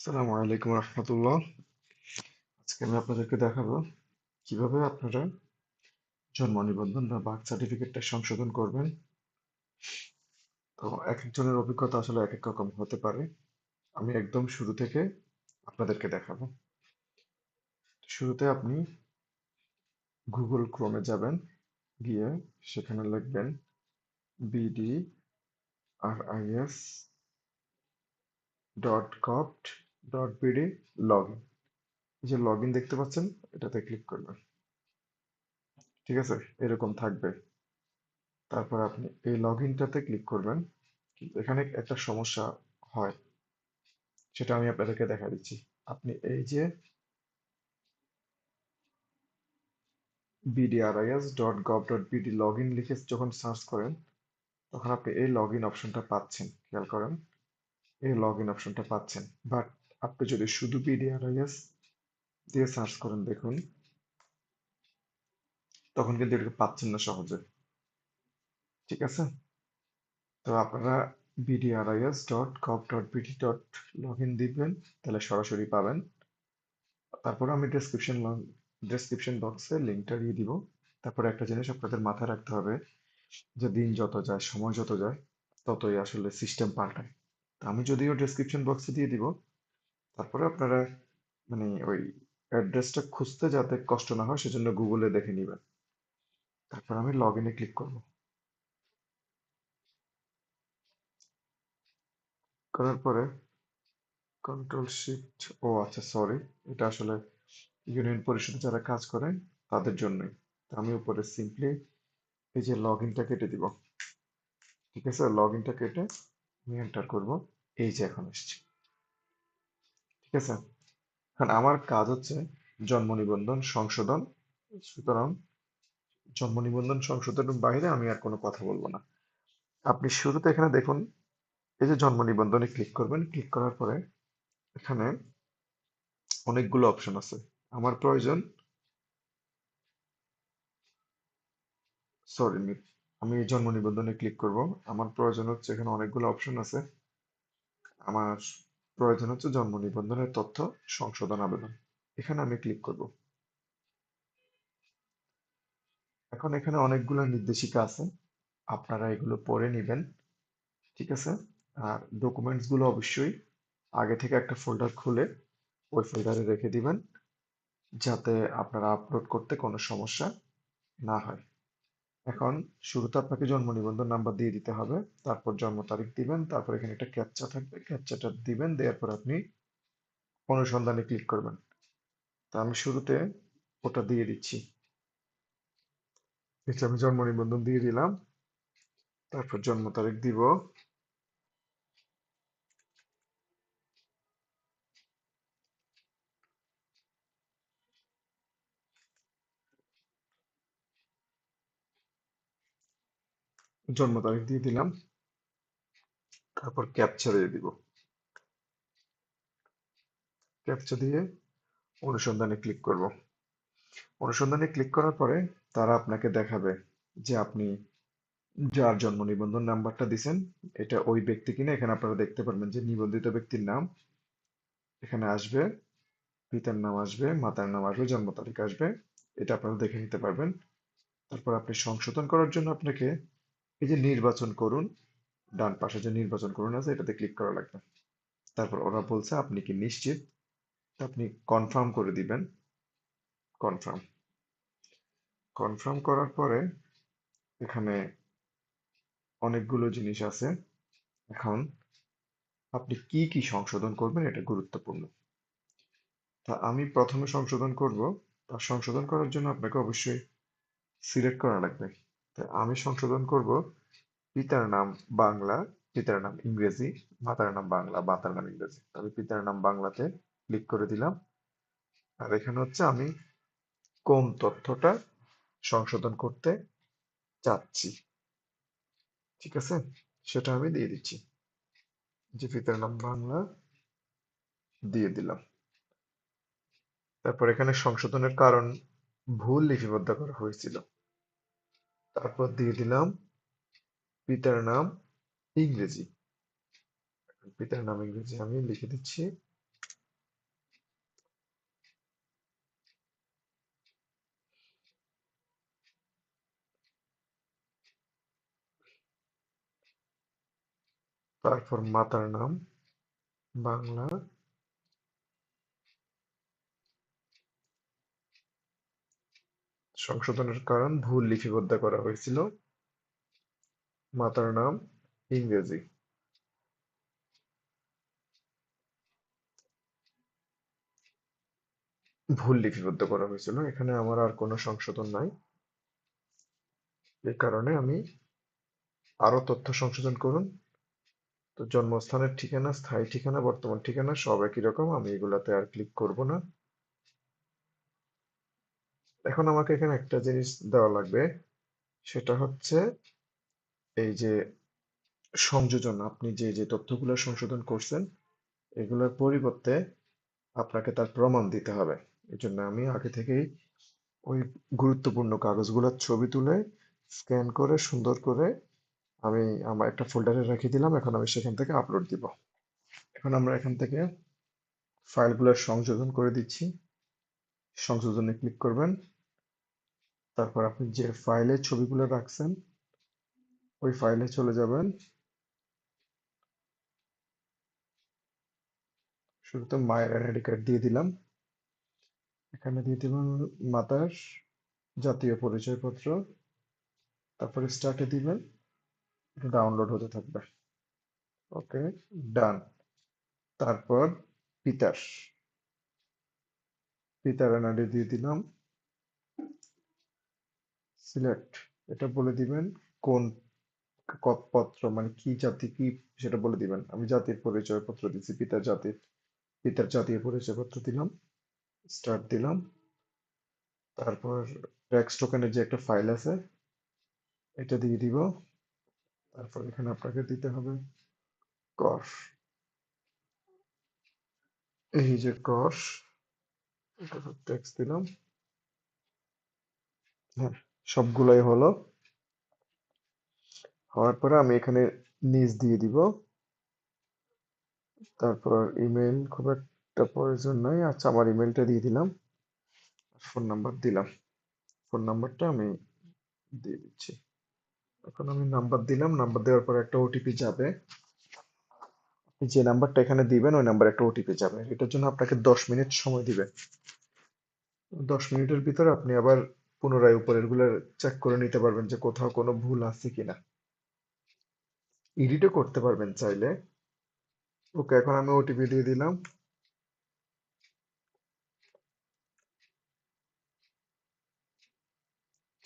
আসসালামু আলাইকুম রহমতুল্লাহ। আজকে আমি আপনাদেরকে দেখাবো কীভাবে আপনারা জন্ম নিবন্ধন বা বার্থ সার্টিফিকেটটা সংশোধন করবেন। তো এক একজনের অভিজ্ঞতা আসলে এক এক রকম হতে পারে। আমি একদম শুরু থেকে আপনাদেরকে দেখাবো। শুরুতে আপনি গুগল ক্রোমে যাবেন, গিয়ে সেখানে লিখবেন B D R I S dot gov dot B D log in যে লগ ইন দেখতে পাচ্ছেন, এটাতে ক্লিক করবেন। ঠিক আছে? এরকম থাকবে। তারপর আপনি এই লগ ইনটাতে ক্লিক করবেন এখানে একটা সমস্যা হয়, সেটা আমি আপনাদেরকে দেখা দিচ্ছি। আপনি এই যে B D R I S dot gov dot B D log in লিখে যখন সার্চ করেন, তখন আপনি এই লগ ইন অপশনটা পাচ্ছেন। খেয়াল করেন? এই লগ ইন অপশনটা পাচ্ছেন। বাট আপনি যদি শুধু বিডিআরআইএস দিয়ে সার্চ করেন দেখুন, তখন কিন্তু এটাকে পাচ্ছেন না সহজে। ঠিক আছে? তো আপনারা B D R I S dot gov dot B D dot log in দিবেন, তাহলে সরাসরি পাবেন। তারপরে আমি ডেসক্রিপশন ডেসক্রিপশন বক্সে লিঙ্কটা দিয়ে দিব। তারপরে একটা জিনিস আপনাদের মাথায় রাখতে হবে, যে দিন যত যায়, সময় যত যায়, ততই আসলে সিস্টেম পাল্টায়। তো আমি যদিও ডেসক্রিপশন বক্সে দিয়ে দিব তারপরে আপনারা মানে ওই অ্যাড্রেসটা খুঁজতে যাতে কষ্ট না হয়, সেজন্য গুগলে দেখে নেবেন। তারপর আমি লগ ইনে ক্লিক করব। করার পরে কন্ট্রোল শিফট ও আচ্ছা সরি এটা আসলে ইউনিয়ন পরিষদে যারা কাজ করে, তাদের জন্যই। আমি উপরে সিম্পলি এই যে লগ ইনটা কেটে দিব। ঠিক আছে? লগ ইনটা কেটে আমি এন্টার করব। এই যে এখন এসছে। ঠিক আছে? এখন আমার কাজ হচ্ছে জন্ম নিবন্ধন সংশোধন। সুতরাং জন্ম নিবন্ধন সংশোধনের বাইরে আমি আর কোনো কথা বলব না। আপনি শুরুতে এখানে দেখুন, এই যে জন্ম নিবন্ধনে ক্লিক করবেন ক্লিক করার পরে এখানে অনেকগুলো অপশন আছে। আমার প্রয়োজন সরি আমি জন্ম নিবন্ধনে ক্লিক করব। আমার প্রয়োজন হচ্ছে এখানে অনেকগুলো অপশন আছে। আমার প্রয়োজন হচ্ছে জন্ম নিবন্ধনের তথ্য, সংশোধন আবেদন। এখানে আমি ক্লিক করব। এখন এখানে অনেকগুলো নির্দেশিকা আছে। আপনারা এগুলো পড়ে নেবেন, ঠিক আছে? আর ডকুমেন্টসগুলো অবশ্যই আগে থেকে একটা ফোল্ডার খুলে ওই ফোল্ডারে রেখে দিবেন, যাতে আপনারা আপলোড করতে কোনো সমস্যা না হয়। এখন শুরুতে আপনাকে জন্ম নিবন্ধন নাম্বার দিয়ে দিতে হবে, তারপর জন্ম তারিখ দিবেন, তারপর এখানে একটা ক্যাপচা থাকবে ক্যাপচাটা দিবেন, দেওয়ার পর আপনি অনুসন্ধানে ক্লিক করবেন। তা আমি শুরুতে ওটা দিয়ে দিচ্ছি। আমি জন্ম নিবন্ধন দিয়ে দিলাম, তারপর জন্ম তারিখ দিব। জন্ম তারিখ দিয়ে দিলাম। তারপর ক্যাপচা দিয়ে দিব। ক্যাপচা দিয়ে অনুসন্ধানে ক্লিক করব। অনুসন্ধানে ক্লিক করার পরে তারা আপনাকে দেখাবে যে আপনি যার জন্ম নিবন্ধন নাম্বারটা দিছেন, এটা ওই ব্যক্তি কিনা। এখানে আপনারা দেখতে পারবেন যে নিবন্ধিত ব্যক্তির নাম এখানে আসবে, পিতার নাম আসবে, মাতার নাম আসবে, জন্ম তারিখ আসবে। এটা আপনারা দেখে নিতে পারবেন। তারপর আপনি সংশোধন করার জন্য আপনাকে এই যে নির্বাচন করুন, ডান পাশে যে নির্বাচন করুন আছে, এটাতে ক্লিক করা লাগবে। তারপর ওরা বলছে, আপনি কি নিশ্চিত? আপনি কনফার্ম করে দিবেন। কনফার্ম কনফার্ম করার পরে এখানে অনেকগুলো জিনিস আছে। এখন আপনি কি কি সংশোধন করবেন, এটা গুরুত্বপূর্ণ। তা আমি প্রথমে সংশোধন করব। তা সংশোধন করার জন্য আপনাকে অবশ্যই সিলেক্ট করা লাগবে। আমি সংশোধন করব পিতার নাম বাংলা, পিতার নাম ইংরেজি, মাতার নাম বাংলা, মাতার নাম ইংরেজি। তবে পিতার নাম বাংলাতে ক্লিক করে দিলাম। আর এখানে হচ্ছে আমি কোন তথ্যটা সংশোধন করতে চাচ্ছি। ঠিক আছে? সেটা আমি দিয়ে দিচ্ছি। যে পিতার নাম বাংলা দিয়ে দিলাম। তারপর এখানে সংশোধনের কারণ ভুল লিপিবদ্ধ করা হয়েছিল। তারপর দিয়ে দিলাম পিতার নাম ইংরেজি। পিতার নাম ইংরেজি আমি লিখে দিচ্ছি। তারপর মাতার নাম বাংলা। সংশোধনের কারণ ভুল লিপিবদ্ধ করা হয়েছিল। মাতার নাম ইংরেজি। ভুল লিপিবদ্ধ করা হয়েছিল। এখানে আমার আর কোনো সংশোধন নাই। এই কারণে আমি আরও তথ্য সংশোধন করুন। তো জন্মস্থানের ঠিকানা, স্থায়ী ঠিকানা, বর্তমান ঠিকানা সব একই রকম। আমি এগুলাতে আর ক্লিক করব না। এখন আমাকে এখানে একটা জিনিস দেওয়া লাগবে। সেটা হচ্ছে এই যে সংযোজন, আপনি যে যে তথ্যগুলো সংশোধন করছেন, এগুলোর পরিবর্তে আপনাকে তার প্রমাণ দিতে হবে। এই জন্য আমি আগে থেকেই ওই গুরুত্বপূর্ণ কাগজগুলোর ছবি তুলে স্ক্যান করে, সুন্দর করে আমি আমার একটা ফোল্ডারে রেখে দিলাম। এখন আমি সেখান থেকে আপলোড দিব। এখন আমরা এখান থেকে ফাইলগুলো সংযোজন করে দিচ্ছি। সংযোজনে ক্লিক করবেন। তারপর আপনি যে ফাইলে ছবিগুলো রাখছেন, ওই ফাইলে চলে যাবেন। শুরুতে মায়ের আইডি কার্ড দিয়ে দিলাম। এখানে দিয়ে দিবেন মাতার জাতীয় পরিচয়পত্র। তারপরে স্টার্টে দিবেন, এটা ডাউনলোড হতে থাকবে। ওকে ডান তারপর পিতার। পিতার এনআইডি দিয়ে দিলাম। সিলেক্ট এটা বলে দিবেন কোন পত্র মানে কি জাতি, কি সেটা বলে দিবেন। আমি জাতির পরিচয়পত্র দিচ্ছি পিতার জাতির, পিতার জাতীয় পরিচয়পত্র দিলাম স্টার্ট দিলাম। তারপর ট্যাক্স টোকেনের যে একটা ফাইল আছে, এটা দিয়ে দিব। তারপর এখানে আপনাকে দিতে হবে কর এই যে কর ট্যাক্স দিলাম। হ্যাঁ। সবগুলাই হলো। হওয়ার পরে আমি এখানে নিচ দিয়ে দিব। তারপর ইমেল খুব একটা প্রয়োজন নাই। আচ্ছা আমার ইমেলটা দিয়ে দিলাম। ফোন নাম্বার দিলাম। ফোন নাম্বারটা আমি দিয়ে দিচ্ছি। এখন আমি নাম্বার দিলাম। নাম্বার দেওয়ার পর একটা ওটিপি যাবে। আপনি যে নাম্বারটা এখানে দিবেন, ওই নাম্বারে একটা ওটিপি যাবে। এটার জন্য আপনাকে দশ মিনিট সময় দিবে। দশ মিনিটের ভিতরে আপনি আবার পুনরায় উপরেরগুলো চেক করে নিতে পারবেন যে কোথাও কোনো ভুল আছে কিনা। এডিটও করতে পারবেন চাইলে। ওকে এখন আমি ওটিপি দিয়ে দিলাম।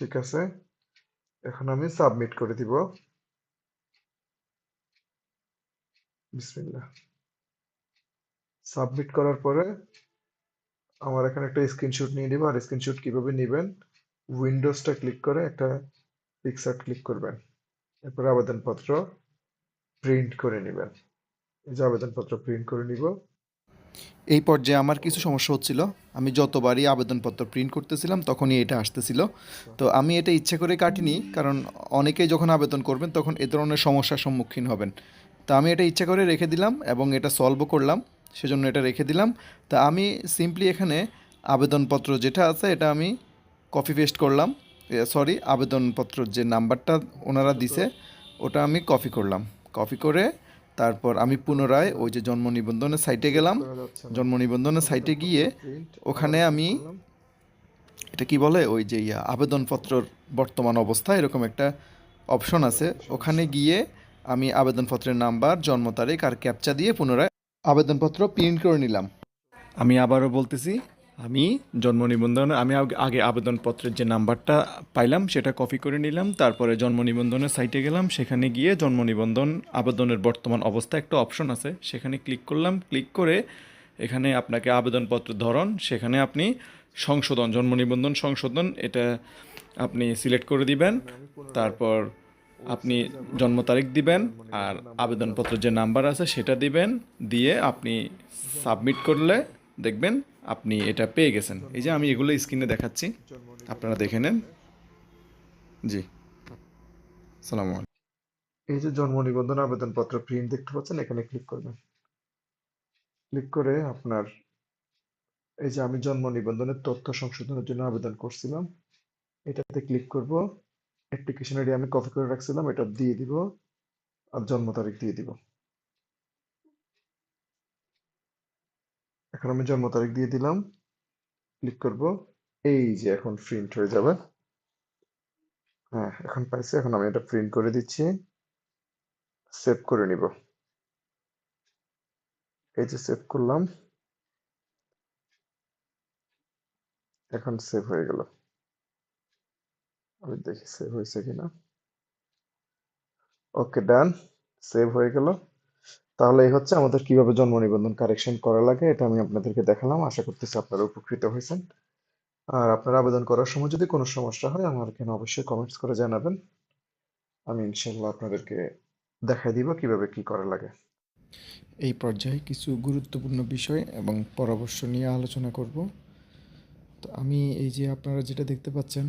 ঠিক আছে? এখন আমি সাবমিট করে দিব। সাবমিট করার পরে আমার এখানে একটা স্ক্রিনশট নিয়ে নিব। আর স্ক্রিনশট কীভাবে নেবেন? উইন্ডোজটা ক্লিক করে একটা পিকচার ক্লিক করবেন। এরপরে আবেদনপত্র প্রিন্ট করে নেবেন। এই যে আবেদনপত্র প্রিন্ট করে নিব। এই পর্যায়ে আমার কিছু সমস্যা হচ্ছিল। আমি যতবারই আবেদনপত্র প্রিন্ট করতেছিলাম, তখনই এটা আসতেছিল। তো আমি এটা ইচ্ছে করে কাটিনি, কারণ অনেকেই যখন আবেদন করবেন, তখন এ ধরনের সমস্যার সম্মুখীন হবেন। তো আমি এটা ইচ্ছা করে রেখে দিলাম এবং এটা সলভও করলাম, সেজন্য এটা রেখে দিলাম। তা আমি সিম্পলি এখানে আবেদনপত্র যেটা আছে, এটা আমি কপি পেস্ট করলাম। সরি আবেদনপত্র যে নাম্বারটা ওনারা দিছে, ওটা আমি কপি করলাম। কপি করে তারপর আমি পুনরায় ওই যে জন্ম নিবন্ধনের সাইটে গেলাম। জন্ম নিবন্ধনের সাইটে গিয়ে ওখানে আমি এটা কি বলে? ওই যে ইয়া, আবেদনপত্রর বর্তমান অবস্থা, এরকম একটা অপশন আছে। ওখানে গিয়ে আমি আবেদনপত্রের নাম্বার, জন্ম তারিখ আর ক্যাপচা দিয়ে পুনরায় আবেদনপত্র প্রিন্ট করে নিলাম। আমি আবারও বলতেছি আমি জন্ম নিবন্ধন, আমি আগে- আবেদনপত্রের যে নাম্বারটা পাইলাম, সেটা কপি করে নিলাম, তারপরে জন্ম নিবন্ধনের সাইটে গেলাম, সেখানে গিয়ে জন্ম নিবন্ধন, আবেদনের বর্তমান অবস্থা একটা অপশন আছে, সেখানে ক্লিক করলাম, ক্লিক করে এখানে আপনাকে আবেদনপত্র ধরন, সেখানে আপনি সংশোধন, জন্ম নিবন্ধন সংশোধন, এটা আপনি সিলেক্ট করে দিবেন, তারপর আপনি জন্ম তারিখ দিবেন, আর আবেদনপত্রের যে নাম্বার আছে, সেটা দিবেন, দিয়ে আপনি সাবমিট করলে দেখবেন আপনি এটা পেয়ে গেছেন। এই যে আমি এগুলো স্ক্রিনে দেখাচ্ছি, আপনারা দেখে নেন। জি। সালাম এই যে জন্ম নিবন্ধন আবেদনপত্র প্রিন্ট দেখতে পাচ্ছেন, এখানে ক্লিক করবেন। ক্লিক করে আপনার, এই যে আমি জন্ম নিবন্ধনের তথ্য সংশোধনের জন্য আবেদন করছিলাম, এটাতে ক্লিক করব। অ্যাপ্লিকেশন আইডি আমি কপি করে রাখছিলাম, এটা দিয়ে দিব, আর জন্ম তারিখ দিয়ে দিব। এখন আমি জন্ম তারিখ দিয়ে দিলাম। ক্লিক করব। এই যে এখন প্রিন্ট হয়ে যাবে। হ্যাঁ এখন পাইছে। এখন আমি এটা প্রিন্ট করে দিচ্ছি। সেভ করে নিব। এই যে সেভ করলাম। এখন সেভ হয়ে গেল। আমি দেখি সেভ হয়েছে কিনা। ওকে ডান সেভ হয়ে গেল। তাহলে এই হচ্ছে আমাদের কীভাবে জন্ম নিবন্ধন কারেকশন করা লাগে, এটা আমি আপনাদেরকে দেখালাম। আশা করতেছি আপনারা উপকৃত হয়েছেন। আর আপনারা আবেদন করার সময় যদি কোনো সমস্যা হয়, আমার এখানে অবশ্যই কমেন্টস করে জানাবেন। আমি ইনশাল্লাহ আপনাদেরকে দেখাই দিব কীভাবে কি করা লাগে। এই পর্যায়ে কিছু গুরুত্বপূর্ণ বিষয় এবং পরামর্শ নিয়ে আলোচনা করব। তো আমি এই যে আপনারা যেটা দেখতে পাচ্ছেন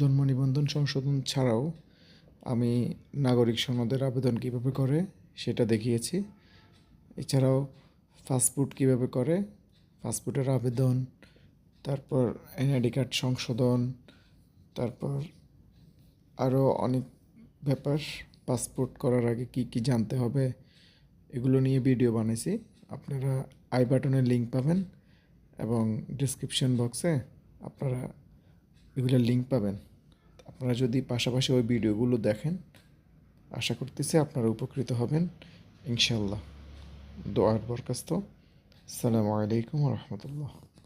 জন্ম নিবন্ধন সংশোধন ছাড়াও আমি নাগরিক সনদের আবেদন কীভাবে করে সেটা দেখিয়েছি। এছাড়াও পাসপোর্ট কীভাবে করে? পাসপোর্টের আবেদন, তারপর এনআইডি কার্ড সংশোধন, তারপর আরও অনেক ব্যাপার। পাসপোর্ট করার আগে কি কি জানতে হবে, এগুলো নিয়ে ভিডিও বানিয়েছি আপনারা আই বাটনের লিঙ্ক পাবেন এবং ডিসক্রিপশন বক্সে আপনারা এগুলোর লিঙ্ক পাবেন। আপনারা যদি পাশাপাশি ওই ভিডিওগুলো দেখেন আশা করতেছি আপনারা উপকৃত হবেন ইনশাল্লাহ দোয়ার বরখাস্ত। আসসালামু আলাইকুম রহমতুল্লাহ।